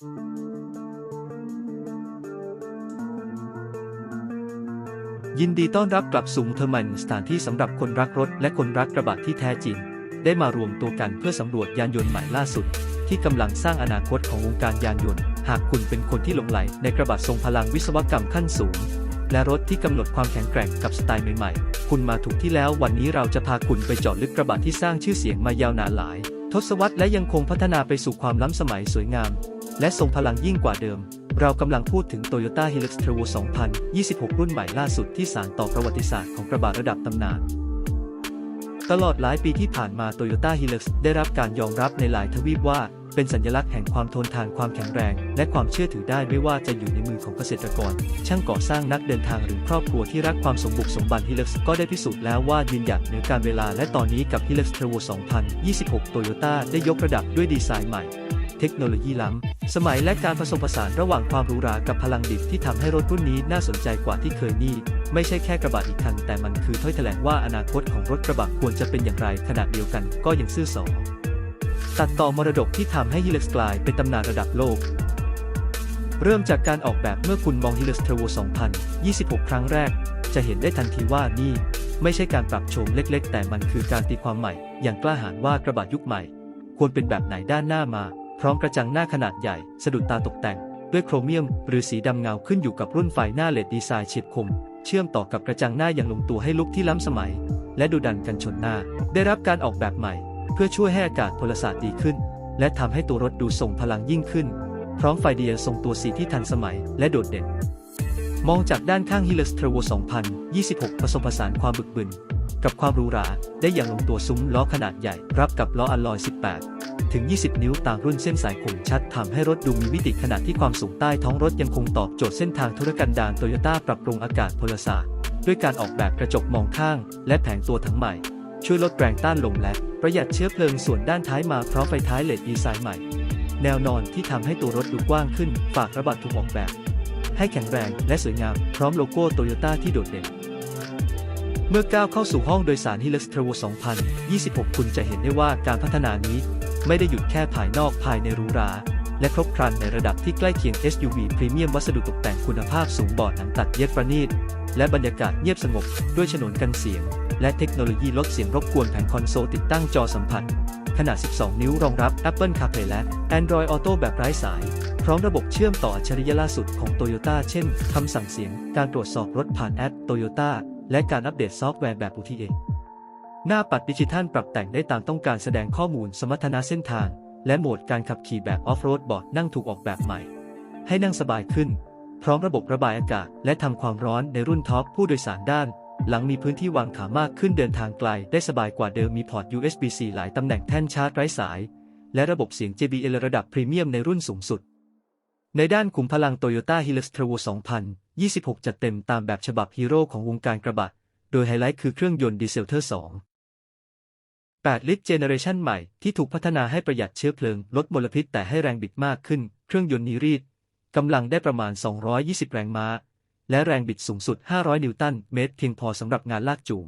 ยินดีต้อนรับกลับสู่เทอร์มันสถานที่สำหรับคนรักรถและคนรักกระบะที่แท้จริง ได้มารวมตัวกันเพื่อสำรวจยานยนต์ใหม่ล่าสุด ที่กำลังสร้างอนาคตของวงการยานยนต์ หากคุณเป็นคนที่หลงไหลในกระบะทรงพลังวิศวกรรมขั้นสูง และรถที่กำหนดความแข็งแกร่งกับสไตล์ใหม่ๆ คุณมาถูกที่แล้ววันนี้เราจะพาคุณไปเจาะลึกกระบะที่สร้างชื่อเสียงมายาวนานหลาย ทศวรรษและยังคงพัฒนาไปสู่ความล้ำสมัยสวยงาม และทรงพลังยิ่งกว่าเดิม เรากำลังพูดถึง Toyota Hilux Trevo 2026 รุ่นใหม่ล่าสุดที่สานต่อประวัติศาสตร์ของกระบะระดับตำนาน ตลอดหลายปีที่ผ่านมา Toyota Hilux ได้รับการยอมรับในหลายทวีปว่า เป็นสัญลักษณ์แห่งความทนทานความแข็งแรง และความเชื่อถือได้ไม่ว่าจะอยู่ในมือของเกษตรกร ช่างก่อสร้างนักเดินทางหรือครอบครัวที่รักความสมบุกสมบัน Hilux ก็ได้พิสูจน์แล้วว่ายืนหยัดเหนือการเวลาและตอนนี้กับ Hilux Trevo 2026 Toyota ได้ยกระดับด้วยดีไซน์ใหม่ เทคโนโลยีล้ำ สมัยและการผสมผสานระหว่างความหรูหรากับพลังดิบที่ทำให้รถรุ่นนี้น่าสนใจกว่าที่เคยนี่ ไม่ใช่แค่กระบะอีกคัน แต่มันคือถ้อยแถลงว่าอนาคตของรถกระบะควรจะเป็นอย่างไรขณะเดียวกันก็ยังซื่อสอตัดต่อมรดกที่ทำให้ Hilux กลายเป็นตำนานระดับโลกเริ่มจากการออกแบบเมื่อคุณมอง Hilux Trevo 2026 ครั้งแรก จะเห็นได้ทันทีว่านี่ ไม่ใช่การปรับโฉมเล็กๆ แต่มันคือการตีความใหม่ อย่างกล้าหาญว่ากระบะยุคใหม่ ควรเป็นแบบไหนด้านหน้ามา พร้อมกระจังหน้าขนาดใหญ่ สะดุดตาตกแต่ง ด้วยโครเมียม หรือสีดำเงาขึ้นอยู่กับรุ่นไฟหน้าเลดดีไซน์เฉียบคม เชื่อมต่อกับกระจังหน้าอย่างลงตัวให้ลุกที่ล้ำสมัย และดูดันกันชนหน้า ได้รับการออกแบบใหม่ เพื่อช่วยให้อากาศพลศาสตร์ดีขึ้น และทำให้ตัวรถดูทรงพลังยิ่งขึ้น พร้อมไฟเดียทรงตัวสีที่ทันสมัย และโดดเด่น มองจากด้านข้าง Hilux Trevo 2026 ผสมผสานความบึกบึนกับความหรูหราได้อย่างลงตัวซุ้มล้อขนาดใหญ่รับกับล้ออัลลอย 18 ถึง 20 นิ้วต่างรุ่นเส้นสายคมชัดทำให้รถดูมีมิติขนาดที่ความสูงใต้ท้องรถยังคงตอบโจทย์เส้นทางธุรกันดารโตโยต้าปรับปรุงอากาศพลศาสตร์ด้วยการออกแบบกระจกมองข้าง และแผงตัวทั้งใหม่ ช่วยลดแรงต้านลมและประหยัดเชื้อเพลิงส่วนด้านท้ายมาพร้อมไฟท้ายเลดดีไซน์ใหม่ แนวนอนที่ทำให้ตัวรถดูกว้างขึ้น ฝากระบะถูกออกแบบ ให้แข็งแรงและสวยงามพร้อมโลโก้โตโยต้าที่โดดเด่นเมื่อก้าวเข้าสู่ห้องโดยสาร Hilux Trevo 2026 คุณจะเห็นได้ว่าการพัฒนานี้ ไม่ได้หยุดแค่ภายนอกภายในหรูหรา และครบครันในระดับที่ใกล้เคียง SUV พรีเมียมวัสดุตกแต่งคุณภาพสูงบอร์ดหนังตัดเย็บประณีต และบรรยากาศเงียบสงบ ด้วยฉนวนกันเสียง และเทคโนโลยีลดเสียงรบกวนแผงคอนโซลติดตั้งจอสัมผัสขนาด 12 นิ้วรองรับ Apple CarPlay และ Android Auto แบบไร้สาย พร้อมระบบเชื่อมต่ออัจฉริยะล่าสุดของ Toyota เช่น คำสั่งเสียง การตรวจสอบรถผ่านแอป Toyota และการอัปเดตซอฟต์แวร์แบบ OTA หน้าปัดดิจิทัลปรับแต่งได้ตามต้องการแสดงข้อมูลสมรรถนะเส้นทาง และโหมดการขับขี่แบบออฟโรดบอร์ดนั่งถูกออกแบบใหม่ ให้นั่งสบายขึ้น พร้อมระบบระบายอากาศ และทำความร้อนในรุ่นท็อปผู้โดยสารด้าน หลังมีพื้นที่วางขามากขึ้นเดินทางไกล ได้สบายกว่าเดิมมีพอร์ต USB-C หลายตำแหน่งแท่นชาร์จไร้สาย และระบบเสียง JBL ระดับพรีเมียมในรุ่นสูงสุด ในด้านขุมพลัง Toyota Hilux Trevo 2026 จัดเต็มตามแบบฉบับฮีโร่ของวงการกระบะ โดยไฮไลท์คือเครื่องยนต์ดีเซลเทอร์ 2 8 ลิตรเจเนเรชันใหม่ที่ถูกพัฒนาให้ประหยัดเชื้อเพลิง ลดมลพิษแต่ให้แรงบิดมากขึ้น เครื่องยนต์นีรีดกำลังได้ประมาณ 220 แรงม้า และแรงบิดสูงสุด 500 นิวตันเมตรเพียงพอสำหรับงานลากจูง